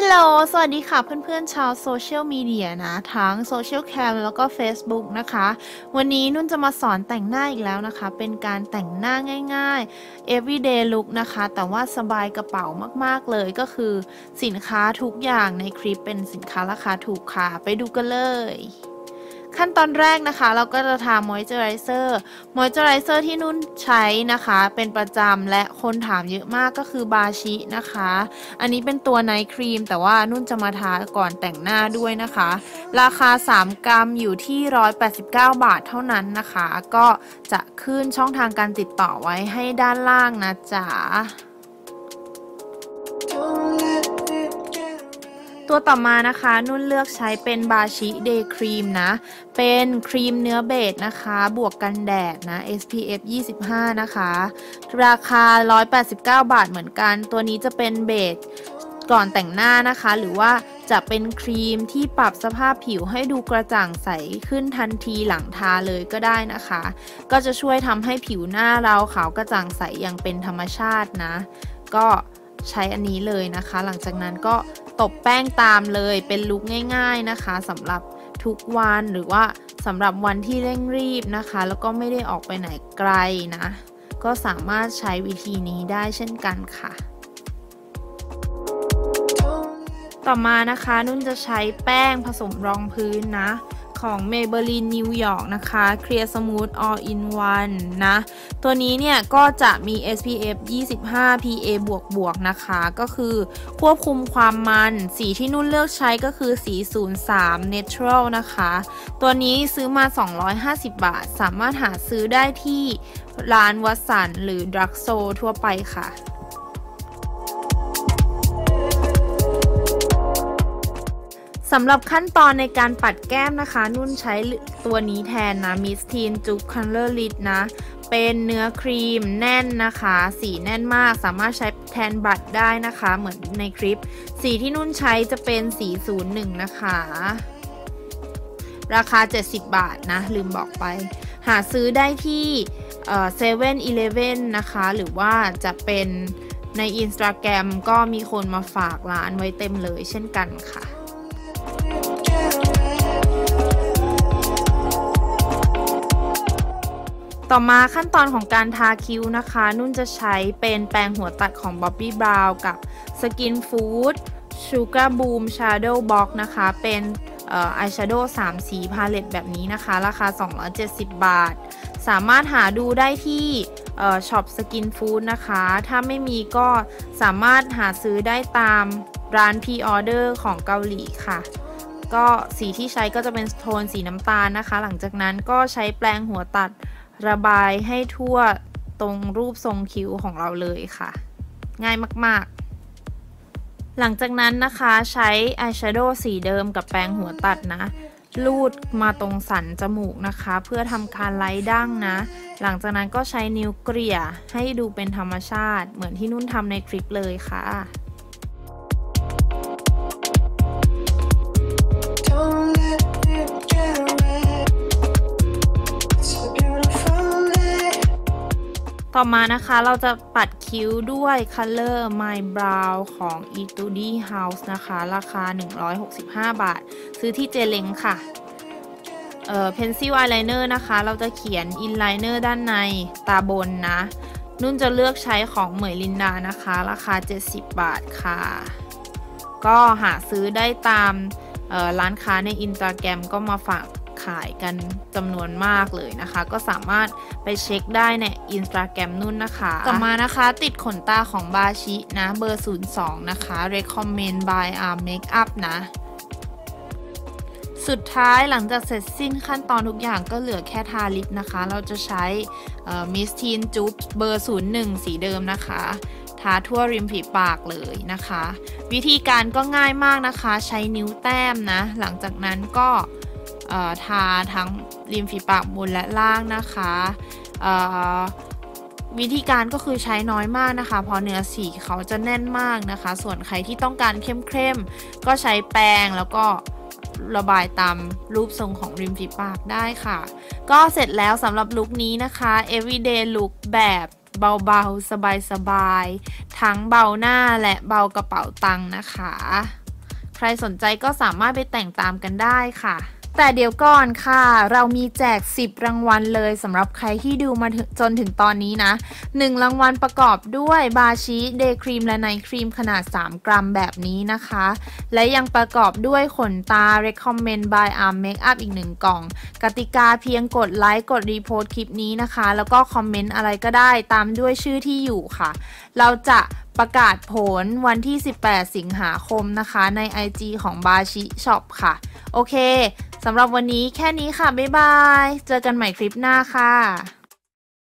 ฮัลโหล สวัสดีค่ะเพื่อนๆ ชาวโซเชียลมีเดียนะ ทั้งโซเชียลแคมแล้วก็ Facebook นะคะ วันนี้นุ่นจะมาสอนแต่งหน้าอีกแล้วนะคะ เป็นการแต่งหน้าง่ายๆ everyday look นะคะ แต่ว่าสบายกระเป๋ามากๆเลยก็คือสินค้าทุกอย่างในคลิปเป็นสินค้าราคาถูกค่ะ ไปดูกันเลย ขั้นตอนแรกนะคะ เราก็จะทามอยเจอไรเซอร์มอยเจอไรเซอร์ที่นุ่นใช้นะคะ เป็นประจำและคนถามเยอะมากก็คือบาชินะคะ อันนี้เป็นตัวไนท์ครีม แต่ว่านุ่นจะมาทาก่อนแต่งหน้าด้วยนะคะ ราคา 3 กรัมอยู่ที่ 189 บาทเท่านั้นนะคะ ก็จะขึ้นช่องทางการติดต่อไว้ให้ด้านล่างนะจ๊ะ ตัวต่อมานะคะนุ่นเลือกใช้เป็นบาชิเดย์ครีมนะ เป็นครีมเนื้อเบสนะคะ บวกกันแดดนะ SPF 25 นะคะ ราคา 189 บาทเหมือนกัน ตัวนี้จะเป็นเบสก่อนแต่งหน้านะคะ หรือว่าจะเป็นครีมที่ปรับสภาพผิวให้ดูกระจ่างใสขึ้นทันทีหลังทาเลยก็ได้นะคะ ก็จะช่วยทำให้ผิวหน้าเราขาวกระจ่างใสอย่างเป็นธรรมชาตินะ ก็ ใช้อันนี้เลยนะคะ หลังจากนั้นก็ตบแป้งตามเลยเป็นลุคง่าย ๆนะคะสำหรับทุกวันหรือว่าสำหรับวันที่เร่งรีบนะคะ แล้วก็ไม่ได้ออกไปไหนไกลนะ ก็สามารถใช้วิธีนี้ได้เช่นกันค่ะ ต่อมานะคะนุ่นจะใช้แป้งผสมรองพื้นนะ ของ Maybelline New York นะคะ Clear Smooth All in One นะ ตัวนี้เนี่ย ก็จะมี SPF 25 PA บวกบวกนะคะ ก็คือควบคุมความมัน สีที่นุ่นเลือกใช้ก็คือสี 03 Natural นะคะ ตัวนี้ซื้อมา 250 บาท สามารถหาซื้อได้ที่ร้านวัสันหรือดรักโซทั่วไปค่ะ สำหรับขั้นตอนในการปัดแก้มนะคะ นุ่นใช้ตัวนี้แทนนะมิสทีนจุ๊บคัลเลอร์ลิดนะ เป็นเนื้อครีมแน่นนะคะ สีแน่นมากสามารถใช้แทนบัตรได้นะคะ เหมือนในคลิป สีที่นุ่นใช้จะเป็นสี 01 นะคะ ราคา 70 บาทนะ ลืมบอกไป หาซื้อได้ที่เซเว่นอีเลฟเว่นนะคะ หรือว่าจะเป็นใน Instagram ก็มีคนมาฝากร้านไว้เต็มเลยเช่นกันค่ะ ต่อมาขั้นตอนของการทาคิ้วนะคะ นุ่นจะใช้เป็นแปรงหัวตัดของ Bobbi Brown กับ Skin Food Sugar Boom Shadow Box นะคะ เป็นอายแชโดว์3สีพาเลตแบบนี้นะคะ ราคา 270 บาท สามารถหาดูได้ที่ช็อปสกินฟู้ดนะคะ ถ้าไม่มีก็สามารถหาซื้อได้ตามร้าน P-Order ของเกาหลีค่ะ ก็สีที่ใช้ก็จะเป็นโทนสีน้ำตาลนะคะ หลังจากนั้นก็ใช้แปรงหัวตัด ระบายให้ทั่วตรงรูปทรงคิ้วของเราเลยค่ะ ง่ายมากๆ หลังจากนั้นนะคะใช้อายแชโดว์สีเดิมกับแปรงหัวตัดนะ ลูดมาตรงสันจมูกนะคะ เพื่อทำการไล่ดั้งนะ หลังจากนั้นก็ใช้นิ้วเกลี่ยให้ดูเป็นธรรมชาติ เหมือนที่นุ่นทำในคลิปเลยค่ะ ต่อมานะคะเราจะปัดคิ้วด้วย Color My Brow ของ Etude House นะคะ ราคา 165 บาท ซื้อที่เจเลงค่ะ เอ่อ Pencil Eyeliner นะคะ เราจะเขียน Inliner ด้านในตาบนนะ นุ่นจะเลือกใช้ของเหมยลินดานะคะ ราคา 70 บาทค่ะ ก็หาซื้อได้ตามร้านค้าในอินสตาแกรมก็มาฝาก ขายกันจำนวนมากเลยนะคะ ก็สามารถไปเช็คได้ในอินสตาแกรมนุ่นนะคะต่อมานะคะติดขนตาของบาชินะเบอร์ 02 นะคะ recommend by arm makeup นะสุดท้ายหลังจากเสร็จสิ้นขั้นตอนทุกอย่างก็เหลือแค่ทาลิปนะคะ เราจะใช้มิสทีนจูบเบอร์ 01 สีเดิมนะคะ ทาทั่วริมฝีปากเลยนะคะ วิธีการก็ง่ายมากนะคะ ใช้นิ้วแต้มนะ หลังจากนั้นก็ ทาทั้งริมฝีปากบนและล่างนะคะวิธีการก็คือใช้น้อยมากนะคะ เพราะเนื้อสีเขาจะแน่นมากนะคะ ส่วนใครที่ต้องการเข้มๆก็ใช้แปรงแล้วก็ระบายตามรูปทรงของริมฝีปากได้ค่ะ ก็เสร็จแล้วสำหรับลุคนี้นะคะ everyday look แบบเบาๆ สบายๆ ทั้งเบาหน้าและเบากระเป๋าตังค์นะคะ ใครสนใจก็สามารถไปแต่งตามกันได้ค่ะ แต่เดี๋ยวก่อนค่ะ เรามีแจก 10 รางวัลเลยสำหรับใครที่ดูมาจนถึงตอนนี้นะ 1 รางวัลประกอบด้วยบาชิเดย์ครีมและไนท์ครีมขนาด 3 กรัมแบบนี้นะคะ และยังประกอบด้วยขนตา Recommend by Arm Makeup อีก 1 กล่อง กติกาเพียงกดไลค์กดรีโพสต์คลิปนี้นะคะ แล้วก็คอมเมนต์อะไรก็ได้ตามด้วยชื่อที่อยู่ค่ะ เราจะประกาศผลวันที่ 18 สิงหาคมนะคะ ใน IG ของบาชิช็อปค่ะ โอเค สำหรับวันนี้แค่นี้ค่ะ บ๊ายบาย เจอกันใหม่คลิปหน้าค่ะ